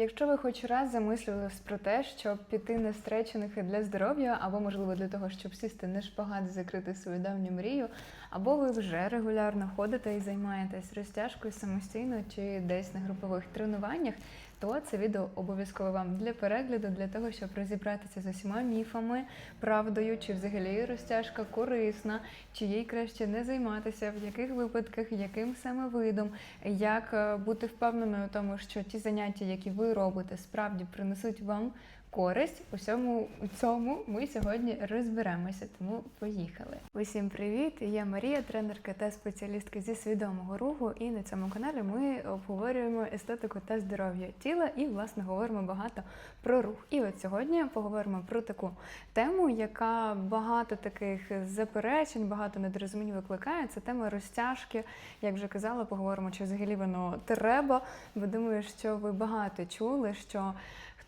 Якщо ви хоч раз замислювались про те, щоб піти на стречених для здоров'я, або можливо для того, щоб сісти на шпагат, закрити свою давню мрію, або ви вже регулярно ходите і займаєтесь розтяжкою самостійно чи десь на групових тренуваннях, то це відео обов'язково вам для перегляду, для того, щоб розібратися з усіма міфами, правдою, чи взагалі розтяжка корисна, чи їй краще не займатися, в яких випадках, яким саме видом, як е, бути впевненою в тому, що ті заняття, які ви робите, справді принесуть вам користь. Усьому у цьому ми сьогодні розберемося. Тому поїхали. Усім привіт! Я Марія, тренерка та спеціалістка зі свідомого руху. І на цьому каналі ми обговорюємо естетику та здоров'я тіла і, власне, говоримо багато про рух. І от сьогодні поговоримо про таку тему, яка багато таких заперечень, багато недорозумінь викликає. Це тема розтяжки. Як вже казала, поговоримо, чи взагалі воно треба, бо думаю, що ви багато чули, що.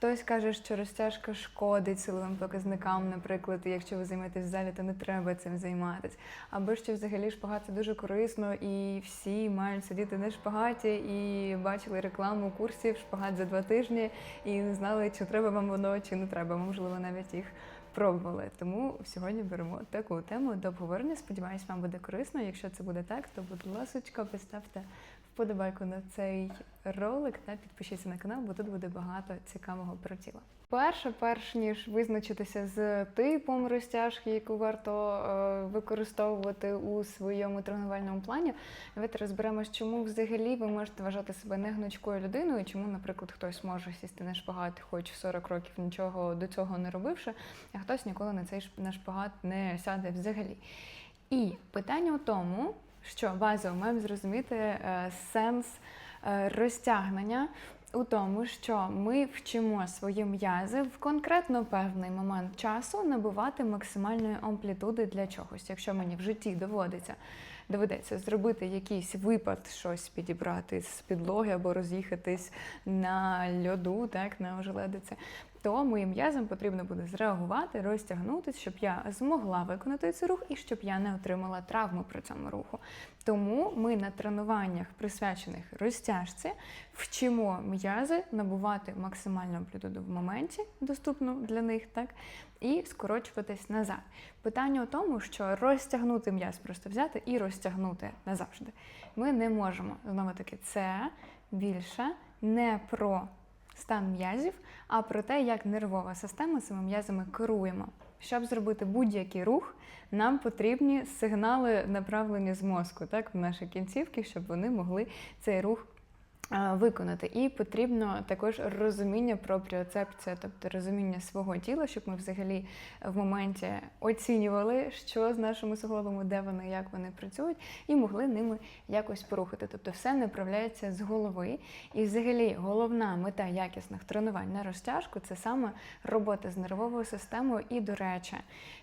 Хтось каже, що розтяжка шкодить силовим показникам, наприклад, якщо ви займаєтесь в залі, то не треба цим займатися. Або що взагалі шпагат це дуже корисно, і всі мають сидіти на шпагаті і бачили рекламу курсів шпагат за два тижні і не знали, чи треба вам воно, чи не треба. Можливо, навіть їх пробували. Тому сьогодні беремо таку тему до обговорення. Сподіваюсь, вам буде корисно. Якщо це буде так, то будь ласочка, поставте вподобайку на цей ролик та підпишіться на канал, бо тут буде багато цікавого про тіло. Перше, перш ніж визначитися з типом розтяжки, яку варто е, використовувати у своєму тренувальному плані, давайте розберемось, чому взагалі ви можете вважати себе негнучкою людиною, чому, наприклад, хтось може сісти на шпагат, хоч 40 років нічого до цього не робивши, а хтось ніколи на цей на шпагат не сяде взагалі. І питання у тому, що базово маємо зрозуміти е, сенс е, розтягнення у тому, що ми вчимо свої м'язи в конкретно певний момент часу набувати максимальної амплітуди для чогось. Якщо мені в житті доводиться доведеться зробити якийсь випад, щось підібрати з підлоги або роз'їхатись на льоду, так на ожеледиці, то моїм м'язам потрібно буде зреагувати, розтягнутися, щоб я змогла виконати цей рух і щоб я не отримала травму при цьому руху. Тому ми на тренуваннях, присвячених розтяжці, вчимо м'язи набувати максимальну амплітуду в моменті, доступну для них, так, і скорочуватись назад. Питання у тому, що розтягнути м'яз, просто взяти і розтягнути назавжди. Ми не можемо. Знову таки, це більше не про стан м'язів, а про те, як нервова система цими м'язами керуємо. Щоб зробити будь-який рух, нам потрібні сигнали направлені з мозку, так, в наші кінцівки, щоб вони могли цей рух виконати. І потрібно також розуміння пропріоцепція, тобто розуміння свого тіла, щоб ми взагалі в моменті оцінювали, що з нашими суглобами, де вони, як вони працюють, і могли ними якось порухати. Тобто все направляється з голови. І взагалі головна мета якісних тренувань на розтяжку це саме робота з нервовою системою. І, до речі,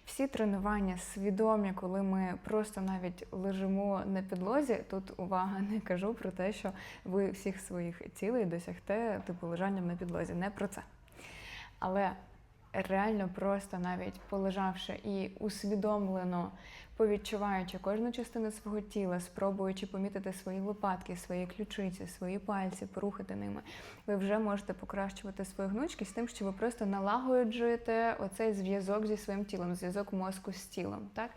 всі тренування свідомі, коли ми просто навіть лежимо на підлозі. Тут увага не кажу про те, що ви всіх своїх цілей досягти типу лежанням на підлозі. Не про це. Але реально просто навіть полежавши і усвідомлено повідчуваючи кожну частину свого тіла, спробуючи помітити свої лопатки, свої ключиці, свої пальці, порухати ними, ви вже можете покращувати свою гнучкість тим, що ви просто налагоджуєте оцей зв'язок зі своїм тілом, зв'язок мозку з тілом. Так?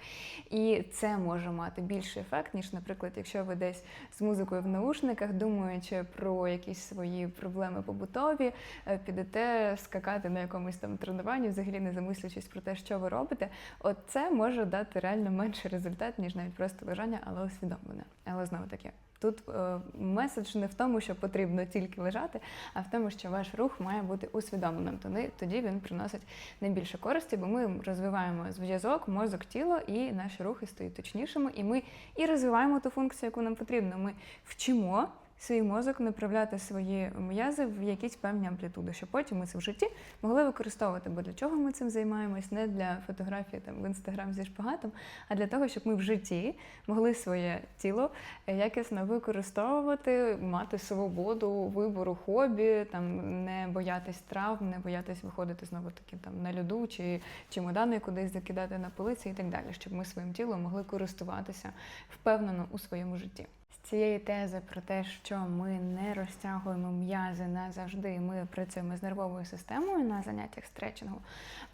І це може мати більший ефект, ніж, наприклад, якщо ви десь з музикою в наушниках, думаючи про якісь свої проблеми побутові, е, підете скакати на якомусь там тренуванні, взагалі не замислюючись про те, що ви робите, от це може дати реально менший результат, ніж навіть просто лежання, але усвідомлене. Але знову таки. Тут е, меседж не в тому, що потрібно тільки лежати, а в тому, що ваш рух має бути усвідомленим. Тоді, тоді він приносить найбільше користі, бо ми розвиваємо зв'язок, мозок, тіло, і наші рухи стають точнішими. І ми і розвиваємо ту функцію, яку нам потрібно. Ми вчимо свій мозок направляти свої м'язи в якісь певні амплітуди, щоб потім ми це в житті могли використовувати. Бо для чого ми цим займаємось? Не для фотографії там в інстаграм зі шпагатом, а для того, щоб ми в житті могли своє тіло якісно використовувати, мати свободу вибору хобі, там не боятись травм, не боятись виходити знову таки там на льоду чи чемодани кудись закидати на полиці і так далі, щоб ми своїм тілом могли користуватися впевнено у своєму житті. Цієї тези про те, що ми не розтягуємо м'язи назавжди, ми працюємо з нервовою системою на заняттях стретчингу,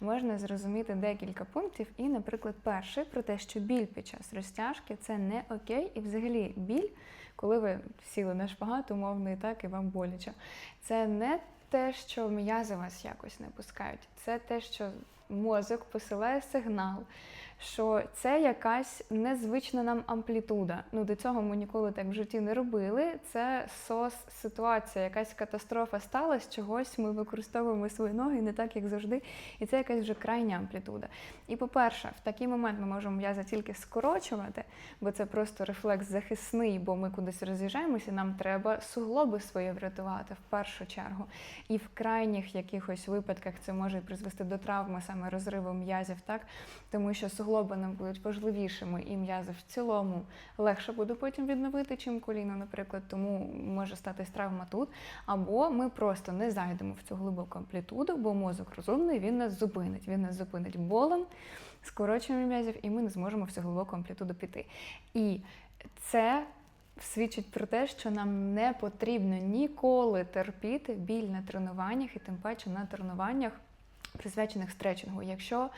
можна зрозуміти декілька пунктів. І, наприклад, перший про те, що біль під час розтяжки це не окей, і взагалі біль, коли ви сіли на шпагат, умовно і так, і вам боляче. Це не те, що м'язи вас якось не пускають, це те, що мозок посилає сигнал, що це якась незвична нам амплітуда. Ну, до цього ми ніколи так в житті не робили. Це сос ситуація, якась катастрофа сталася, чогось ми використовуємо свої ноги не так, як завжди. І це якась вже крайня амплітуда. І по-перше, в такий момент ми можемо м'язи тільки скорочувати, бо це просто рефлекс захисний, бо ми кудись роз'їжджаємося, нам треба суглоби свої врятувати в першу чергу. І в крайніх якихось випадках це може призвести до травми, саме розриву м'язів, так тому що суглоби нам будуть важливішими, і м'язи в цілому легше буде потім відновити, чим коліно, наприклад, тому може статись травма тут. Або ми просто не зайдемо в цю глибоку амплітуду, бо мозок розумний, він нас зупинить. Він нас зупинить болем, скороченням м'язів, і ми не зможемо в цю глибоку амплітуду піти. І це свідчить про те, що нам не потрібно ніколи терпіти біль на тренуваннях, і тим паче на тренуваннях, присвячених стретчингу. Якщо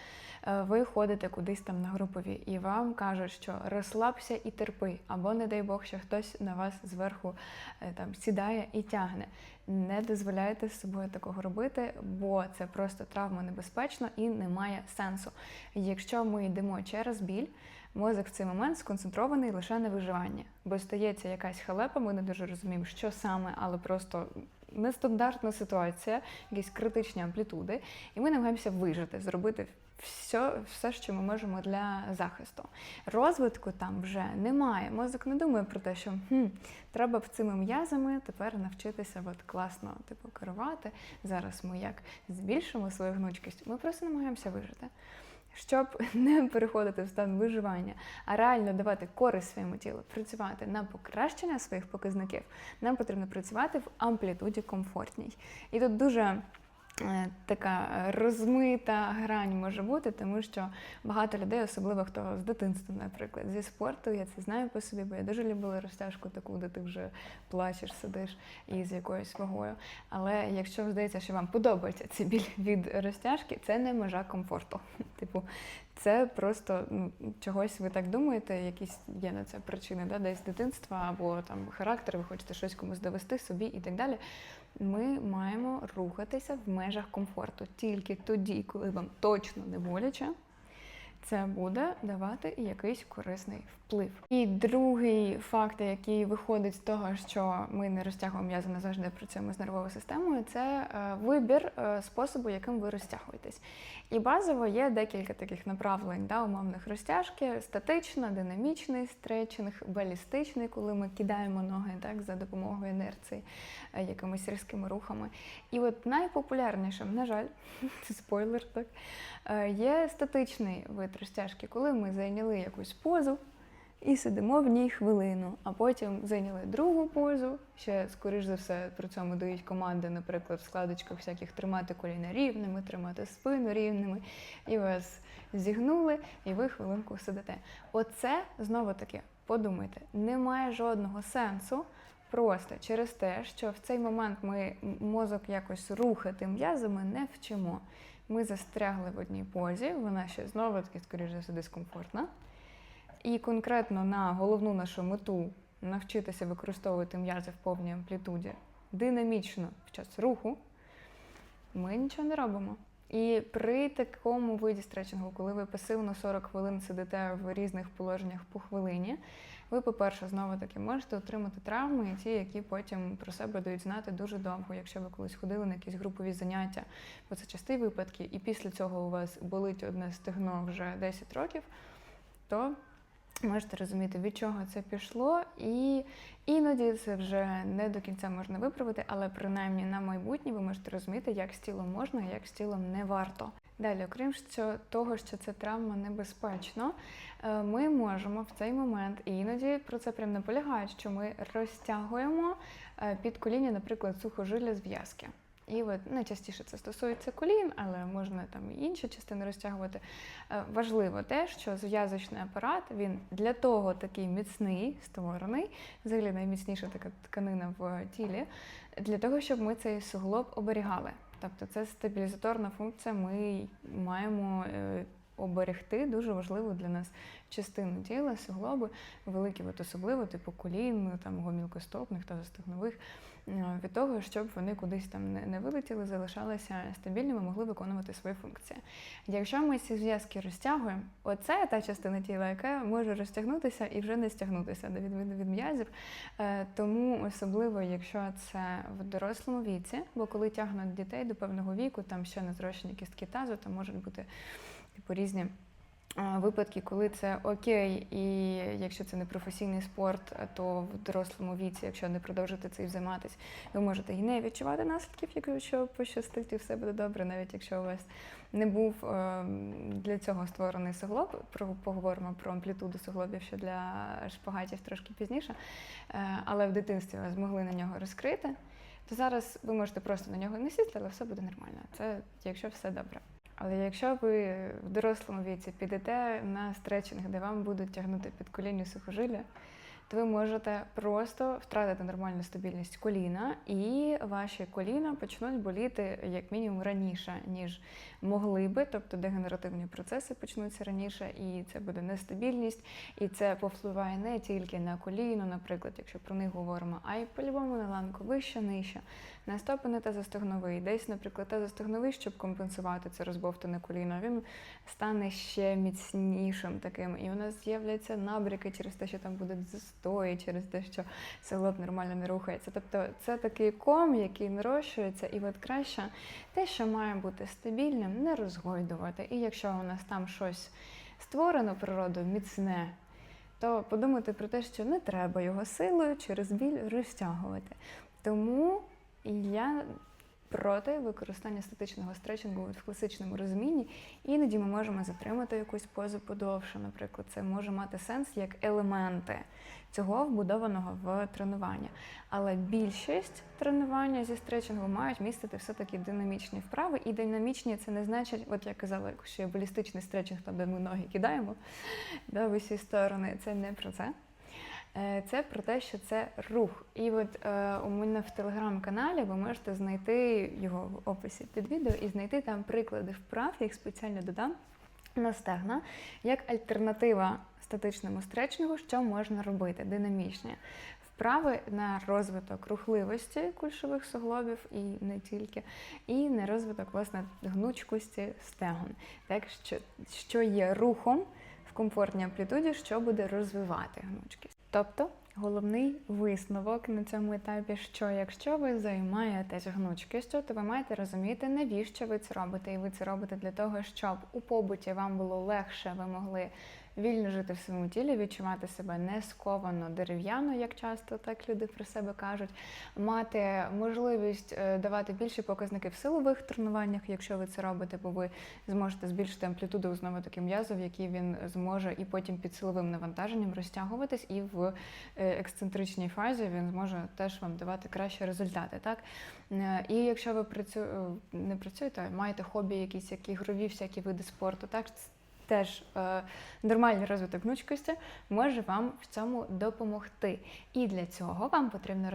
е, ви ходите кудись там на групові і вам кажуть, що розслабся і терпи, або, не дай Бог, що хтось на вас зверху е, там сідає і тягне. Не дозволяйте з собою такого робити, бо це просто травма небезпечно і немає сенсу. Якщо ми йдемо через біль, мозок в цей момент сконцентрований лише на виживанні, бо стається якась халепа, ми не дуже розуміємо, що саме, але просто нестандартна ситуація, якісь критичні амплітуди, і ми намагаємося вижити, зробити все, все, що ми можемо для захисту. Розвитку там вже немає. Мозок не думає про те, що хм, треба б цими м'язами тепер навчитися от класно типу, керувати. Зараз ми як збільшимо свою гнучкість, ми просто намагаємося вижити. Щоб не переходити в стан виживання, а реально давати користь своєму тілу, працювати на покращення своїх показників, нам потрібно працювати в амплітуді комфортній. І тут дуже така розмита грань може бути, тому що багато людей, особливо хто з дитинства, наприклад, зі спорту, я це знаю по собі, бо я дуже любила розтяжку таку, де ти вже плачеш, сидиш і з якоюсь вагою. Але якщо здається, що вам подобається цей біль від розтяжки, це не межа комфорту. Типу, це просто ну, чогось ви так думаєте, якісь є на це причини, да, десь з дитинства або там характер, ви хочете щось комусь довести собі і так далі. Ми маємо рухатися в межах комфорту тільки тоді, коли вам точно не боляче. Це буде давати якийсь корисний вплив. І другий факт, який виходить з того, що ми не розтягуємо м'язи назавжди працюємо з нервовою системою, це е, вибір е, способу, яким ви розтягуєтесь. І базово є декілька таких направлень да, умовних розтяжки: статична, динамічний стретчинг, балістичний, коли ми кидаємо ноги так, за допомогою інерції, е, якимись різкими рухами. І от найпопулярнішим, на жаль, це спойлер, так, є статичний вид розтяжки, коли ми зайняли якусь позу. І сидимо в ній хвилину, а потім зайняли другу позу. Ще, скоріш за все, при цьому дають команди, наприклад, в складочках всяких тримати коліна рівними, тримати спину рівними, і вас зігнули, і ви хвилинку сидите. Оце знову таки подумайте, немає жодного сенсу. Просто через те, що в цей момент ми мозок якось рухати м'язами не вчимо. Ми застрягли в одній позі, вона ще знову таки, скоріш за все, дискомфортна. І конкретно на головну нашу мету навчитися використовувати м'язи в повній амплітуді динамічно в час руху, ми нічого не робимо. І при такому виді стретчингу, коли ви пасивно 40 хвилин сидите в різних положеннях по хвилині, ви, по-перше, знову таки можете отримати травми, і ті, які потім про себе дають знати дуже довго. Якщо ви колись ходили на якісь групові заняття, бо це часті випадки, і після цього у вас болить одне стегно вже 10 років, то Можете розуміти, від чого це пішло, і іноді це вже не до кінця можна виправити, але принаймні на майбутнє ви можете розуміти, як з тілом можна, а як з тілом не варто. Далі, окрім що, того, що це травма небезпечно, е, ми можемо в цей момент, і іноді про це прям наполягають, що ми розтягуємо е, під коління, наприклад, сухожилля зв'язки. І от найчастіше це стосується колін, але можна там і інші частини розтягувати. Е, Важливо те, що зв'язочний апарат він для того такий міцний, створений, взагалі найміцніша така тканина в тілі, для того, щоб ми цей суглоб оберігали. Тобто це стабілізаторна функція, ми маємо е, оберегти дуже важливу для нас частину тіла, суглоби, великі, от особливо, типу колін, там гомілкостопних та застигнових, від того, щоб вони кудись там не, вилетіли, залишалися стабільними, могли виконувати свої функції. Якщо ми ці зв'язки розтягуємо, оце та частина тіла, яка може розтягнутися і вже не стягнутися на відміну від м'язів. Е, Тому особливо, якщо це в дорослому віці, бо коли тягнуть дітей до певного віку, там ще не зрощені кістки тазу, там можуть бути типу різні. Е, Випадки, коли це окей, і якщо це не професійний спорт, то в дорослому віці, якщо не продовжити цим займатися, ви можете і не відчувати наслідків, якщо пощастить, і все буде добре, навіть якщо у вас не був е, для цього створений суглоб. Про поговоримо про амплітуду суглобів ще для шпагатів трошки пізніше. Е, Але в дитинстві ви змогли на нього розкрити, то зараз ви можете просто на нього не сісти, але все буде нормально. Це якщо все добре. Але якщо ви в дорослому віці підете на стретчинг, де вам будуть тягнути під колінні сухожилля, то ви можете просто втратити нормальну стабільність коліна, і ваші коліна почнуть боліти як мінімум раніше, ніж могли би, тобто дегенеративні процеси почнуться раніше, і це буде нестабільність, і це повпливає не тільки на коліно, наприклад, якщо про них говоримо, а й по-любому на ланку вище, нижче, на стопини та застогновий. Десь, наприклад, та застогновий, щоб компенсувати це розбовтане коліно, він стане ще міцнішим таким, і у нас з'являться набряки через те, що там будуть застої, через те, що селоб нормально не рухається. Тобто це такий ком, який нарощується, і от краще те, що має бути стабільним, не розгойдувати. І якщо у нас там щось створено природою, міцне, то подумати про те, що не треба його силою через біль розтягувати. Тому я проти використання статичного стретчингу в класичному розумінні. Іноді ми можемо затримати якусь позу подовше, наприклад, це може мати сенс як елементи цього вбудованого в тренування. Але більшість тренування зі стретчингу мають містити все-таки динамічні вправи. І динамічні це не значить, от я казала, що є балістичний стретчинг, там де ми ноги кидаємо да, в усі сторони. Це не про це. Е, Це про те, що це рух. І от е, у мене в телеграм-каналі ви можете знайти його в описі під відео і знайти там приклади вправ, я їх спеціально додам на стегна, як альтернатива статичному стретчингу, що можна робити динамічні. Вправи на розвиток рухливості кульшових суглобів і не тільки, і на розвиток власне гнучкості стегон, так що, що є рухом в комфортній амплітуді, що буде розвивати гнучкість. Тобто головний висновок на цьому етапі, що якщо ви займаєтесь гнучкістю, то ви маєте розуміти, навіщо ви це робите. І ви це робите для того, щоб у побуті вам було легше, ви могли вільно жити в своєму тілі, відчувати себе не сковано дерев'яно, як часто так люди про себе кажуть, мати можливість е, давати більші показники в силових тренуваннях, якщо ви це робите, бо ви зможете збільшити амплітуду знову таки м'язів, які він зможе і потім під силовим навантаженням розтягуватись, і в е, ексцентричній фазі він зможе теж вам давати кращі результати. Так? Е, І якщо ви працю... не працюєте, маєте хобі, якісь як ігрові всякі види спорту, так теж е, нормальний розвиток гнучкості може вам в цьому допомогти. І для цього вам потрібно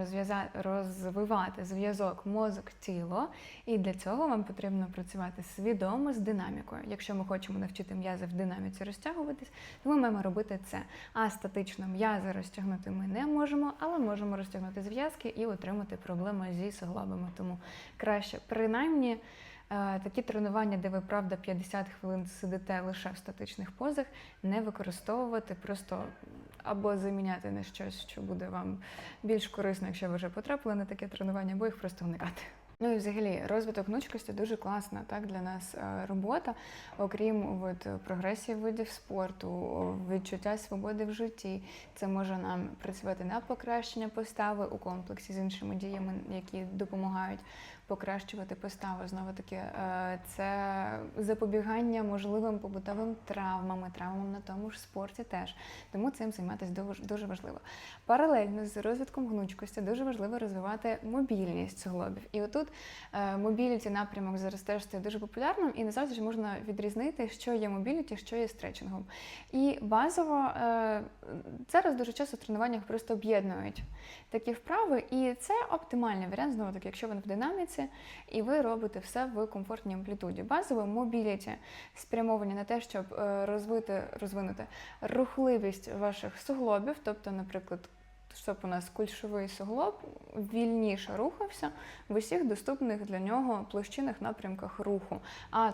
розвивати зв'язок мозок-тіло, і для цього вам потрібно працювати свідомо з динамікою. Якщо ми хочемо навчити м'язи в динаміці розтягуватись, то ми маємо робити це. А статично м'язи розтягнути ми не можемо, але можемо розтягнути зв'язки і отримати проблеми зі суглобами. Тому краще принаймні. Е, Такі тренування, де ви правда 50 хвилин сидите лише в статичних позах, не використовувати, просто або заміняти на щось, що буде вам більш корисно, якщо ви вже потрапили на таке тренування, або їх просто уникати. Ну і взагалі розвиток гнучкості дуже класна так для нас е, робота, окрім от, прогресії видів спорту, відчуття свободи в житті. Це може нам працювати на покращення постави у комплексі з іншими діями, які допомагають покращувати поставу. Знову таки, е, це запобігання можливим побутовим травмам, травмам на тому ж спорті теж. Тому цим займатися дуже, важливо. Паралельно з розвитком гнучкості дуже важливо розвивати мобільність суглобів. І отут е, мобіліті напрямок зараз теж стає дуже популярним, і не завжди можна відрізнити, що є мобіліті, що є стретчингом. І базово е, зараз дуже часто в тренуваннях просто об'єднують такі вправи, і це оптимальний варіант, знову таки, якщо він в динаміці, і ви робите все в комфортній амплітуді. Базове мобіліті спрямовані на те, щоб е, розвити, розвинути рухливість ваших суглобів, тобто, наприклад. Щоб у нас кульшовий суглоб вільніше рухався в усіх доступних для нього площинах напрямках руху. А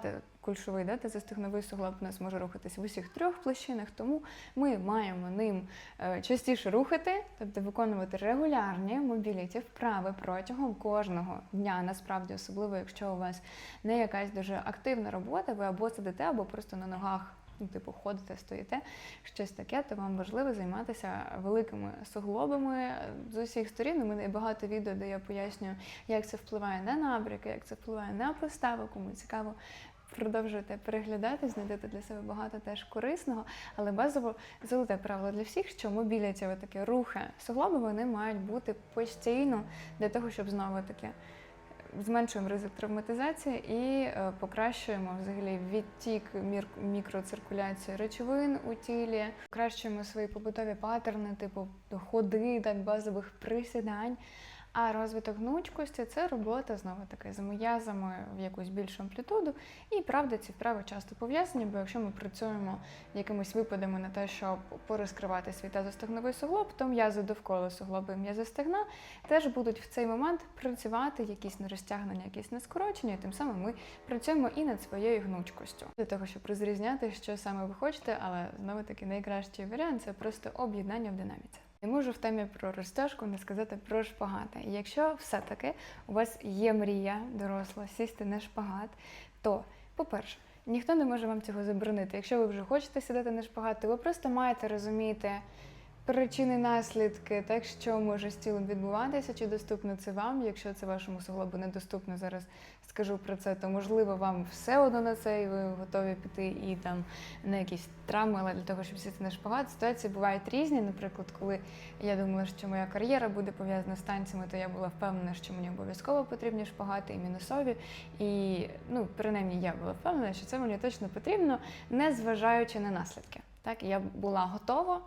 кульшовий, да, тазостегновий суглоб у нас може рухатись в усіх трьох площинах, тому ми маємо ним е, частіше рухати, тобто виконувати регулярні мобіліті вправи протягом кожного дня. Насправді, особливо, якщо у вас не якась дуже активна робота, ви або сидите, або просто на ногах. Ну, типу, ходите, стоїте, щось таке, то вам важливо займатися великими суглобами з усіх сторін. У мене багато відео, де я пояснюю, як це впливає на набряки, як це впливає на поставу, кому цікаво. Продовжуйте переглядати, знайдете для себе багато теж корисного, але базово золоте правило для всіх, що мобіляті такі рухи суглоби, вони мають бути постійно для того, щоб знову таки зменшуємо ризик травматизації і е, покращуємо взагалі відтік мікроциркуляції речовин у тілі, покращуємо свої побутові паттерни, типу ходи, так базових присідань. А розвиток гнучкості це робота знову таки з м'язами в якусь більшу амплітуду. І правда, ці вправи часто пов'язані, бо якщо ми працюємо якимись випадами на те, щоб порозкривати свій тазостегновий суглоб, то м'язи довкола суглоби і м'язи стегна теж будуть в цей момент працювати якісь нерозтягнення, якісь нескорочення, і тим самим ми працюємо і над своєю гнучкостю. Для того, щоб розрізняти, що саме ви хочете, але знову таки найкращий варіант це просто об'єднання в динаміці. Не можу в темі про розтяжку не сказати про шпагати. Якщо все-таки у вас є мрія доросла сісти на шпагат, то, по-перше, ніхто не може вам цього заборонити. Якщо ви вже хочете сідати на шпагат, то ви просто маєте розуміти причини, наслідки, так що може з тілом відбуватися, чи доступно це вам. Якщо це вашому суглобу недоступно, зараз скажу про це, то можливо вам все одно на це, і ви готові піти і там на якісь травми, але для того, щоб сісти на шпагат, ситуації бувають різні. Наприклад, коли я думала, що моя кар'єра буде пов'язана з танцями, то я була впевнена, що мені обов'язково потрібні шпагати і мінусові. І ну, принаймні я була впевнена, що це мені точно потрібно, не зважаючи на наслідки. Так, я була готова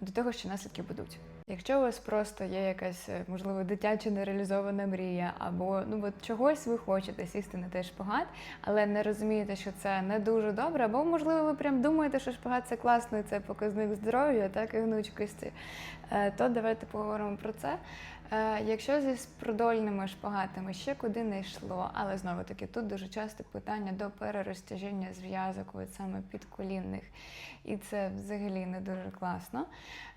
до того, що наслідки будуть. Якщо у вас просто є якась, е, можливо, дитяча нереалізована мрія, або ну от чогось ви хочете сісти на той шпагат, але не розумієте, що це не дуже добре, або можливо ви прям думаєте, що шпагат це класно, і це показник здоров'я, так і гнучкості, е, то давайте поговоримо про це. Е, Якщо зі продольними шпагатами ще куди не йшло, але знову таки тут дуже часто питання до перерозтяжіння зв'язок, от саме підколінних, і це взагалі не дуже класно.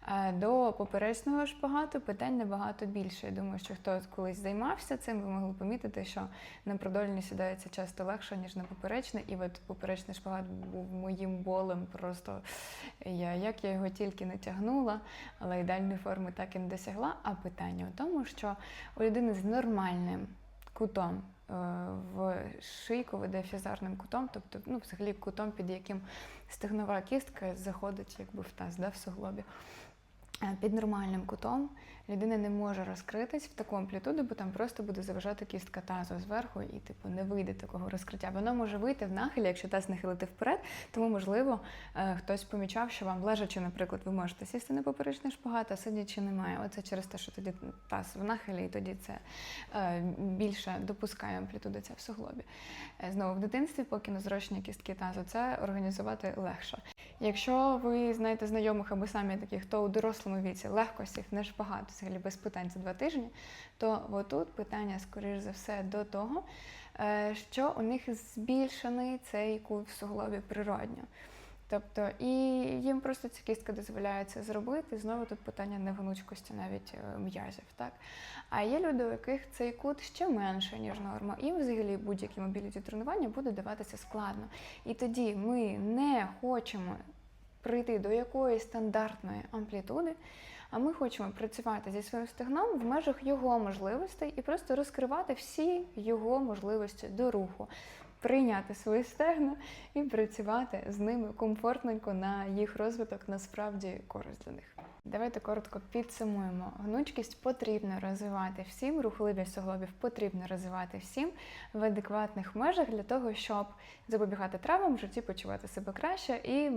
Е, До поперечного шпагату питань набагато більше. Я думаю, що хто колись займався цим, ви могли помітити, що на продольні сідається часто легше, ніж на поперечне. І от поперечний шпагат був моїм болем. Просто я як я його тільки не тягнула, але ідеальної форми так і не досягла. А питання у тому, що у людини з нормальним кутом в шийку веде фізарним кутом, тобто ну, взагалі кутом, під яким стегнова кістка заходить якби в таз, да, в суглобі. Е, Під нормальним кутом людина не може розкритись в таку амплітуду, бо там просто буде заважати кістка тазу зверху, і типу не вийде такого розкриття. Воно може вийти в нахилі, якщо таз нахилити вперед. Тому, можливо, е, хтось помічав, що вам лежачи, наприклад, ви можете сісти на поперечний шпагат, а сидячи немає. Оце через те, що тоді таз в нахилі, і тоді це е, більше допускає амплітуду ця в суглобі. Е, Знову в дитинстві, поки не зрощення кістки тазу, це організувати легше. Якщо ви знаєте знайомих або самі таких, хто у дорослому віці легкості, не ж багато, взагалі без питань за два тижні, то отут питання, скоріш за все, до того, е, що у них збільшений цей культ в суглобі природньо. Тобто, і їм просто ця кістка дозволяє це зробити. Знову тут питання не гнучкості навіть е, м'язів. Так? А є люди, у яких цей кут ще менше, ніж норма, і взагалі будь-які мобіліті тренування буде даватися складно. І тоді ми не хочемо прийти до якоїсь стандартної амплітуди, А ми хочемо працювати зі своїм стегном в межах його можливостей і просто розкривати всі його можливості до руху. Прийняти свої стегна і працювати з ними комфортненько на їх розвиток, насправді користь для них. Давайте коротко підсумуємо. Гнучкість потрібно розвивати всім, рухливість суглобів потрібно розвивати всім в адекватних межах для того, щоб запобігати травмам в житті, почувати себе краще і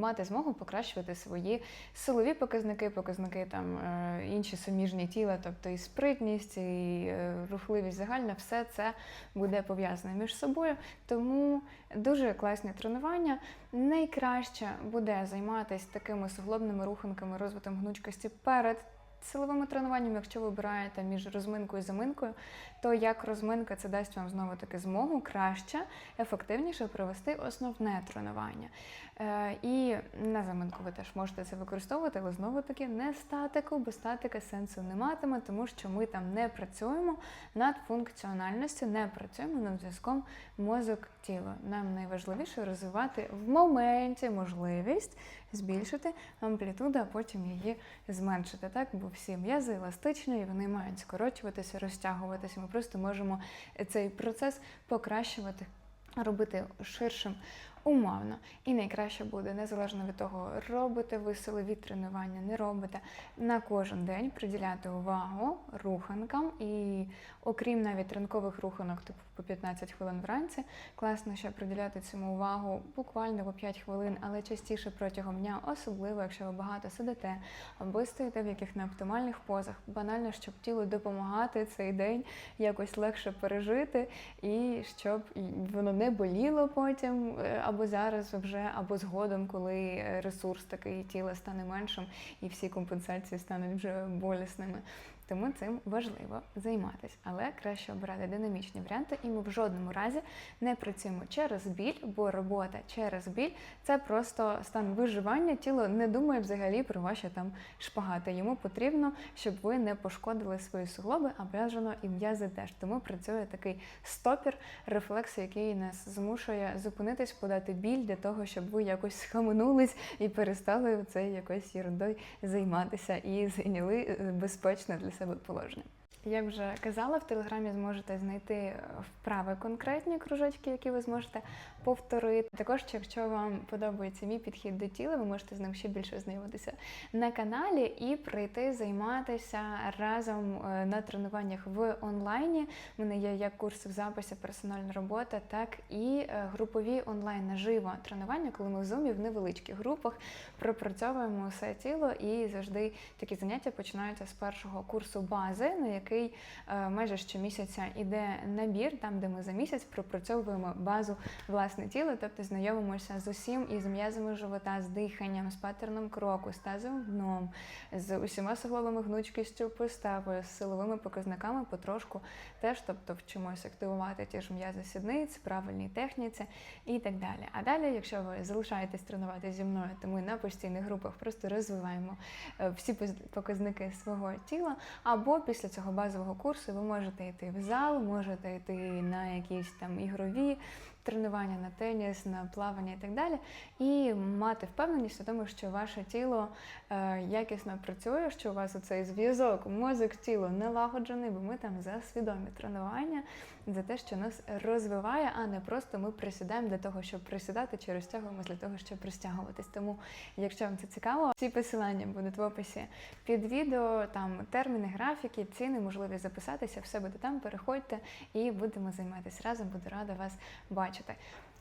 мати змогу покращувати свої силові показники, показники там е, інші суміжні тіла, тобто і спритність, і е, рухливість загальна, все це буде пов'язане між собою. Тому дуже класні тренування. Найкраще буде займатися такими суглобними руханками, розвитком гнучкості перед силовими тренуваннями, якщо ви обираєте між розминкою і заминкою, то як розминка це дасть вам знову таки змогу краще, ефективніше провести основне тренування. Е, і на заминку ви теж можете це використовувати, але знову таки не статику, бо статика сенсу не матиме, тому що ми там не працюємо над функціональністю, не працюємо над зв'язком мозок тіло. Нам найважливіше розвивати в моменті можливість збільшити амплітуду, а потім її зменшити. Так, бо всі м'язи еластичні, і вони мають скорочуватися, розтягуватися. Ми просто можемо цей процес покращувати, робити ширшим. Умовно, і найкраще буде, незалежно від того, робите ви силові тренування, не робите на кожен день приділяти увагу руханкам. І, окрім навіть ранкових руханок, типу по 15 хвилин вранці, класно ще приділяти цьому увагу буквально по 5 хвилин, але частіше протягом дня, особливо якщо ви багато сидите або стоїте в яких неоптимальних позах, банально, щоб тілу допомагати цей день якось легше пережити, і щоб воно не боліло потім, е, або зараз вже, або згодом, коли ресурс такий тіла стане меншим і всі компенсації стануть вже болісними. Тому цим важливо займатися, але краще обирати динамічні варіанти, і ми в жодному разі не працюємо через біль, бо робота через біль це просто стан виживання. Тіло не думає взагалі про ваші там шпагати. Йому потрібно, щоб ви не пошкодили свої суглоби, а бажано і м'язи теж. Тому працює такий стопір, рефлекс, який нас змушує зупинитись, подати біль для того, щоб ви якось схаменулись і перестали це якось ерундою займатися і зайняли е, безпечне для себе положення. Як вже казала, в телеграмі зможете знайти вправи конкретні кружочки, які ви зможете повторити. Також, якщо вам подобається мій підхід до тіла, ви можете з ним ще більше знайомитися на каналі і прийти займатися разом е, на тренуваннях в онлайні. У мене є як курси в записі персональна робота, так і е, групові онлайн наживо тренування, коли ми в зумі в невеличких групах пропрацьовуємо все тіло і завжди такі заняття починаються з першого курсу бази, на який е, майже щомісяця іде набір, там де ми за місяць пропрацьовуємо базу власне тіла, тобто знайомимося з усім із м'язами живота, з диханням, з паттерном кроку, з тазовим дном, з усіма суглобами гнучкістю поставою, з силовими показниками потрошку теж, тобто вчимося активувати ті ж м'язи сідниць, правильній техніці і так далі. А далі, якщо ви залишаєтесь тренувати зі мною, то ми на постійних групах просто розвиваємо е, всі показники свого тіла. Або після цього базового курсу ви можете йти в зал, можете йти на якісь там ігрові тренування на теніс, на плавання і так далі, і мати впевненість у тому, що ваше тіло е, якісно працює, що у вас оцей зв'язок, мозок, тіло налагоджений, бо ми там за свідомі тренування, за те, що нас розвиває, а не просто ми присідаємо для того, щоб присідати, чи розтягуємося для того, щоб розтягуватись. Тому, якщо вам це цікаво, всі посилання будуть в описі під відео, там терміни, графіки, ціни, можливість записатися, все буде там. Переходьте і будемо займатися разом. Буду рада вас бачити.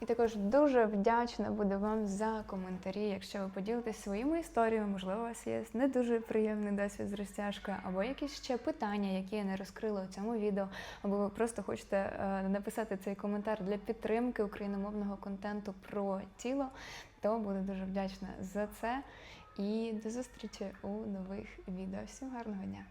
І також дуже вдячна буду вам за коментарі, якщо ви поділитесь своїми історіями, можливо, у вас є не дуже приємний досвід з розтяжкою, або якісь ще питання, які я не розкрила у цьому відео, або ви просто хочете е, написати цей коментар для підтримки україномовного контенту про тіло, то буду дуже вдячна за це. І до зустрічі у нових відео. Всім гарного дня!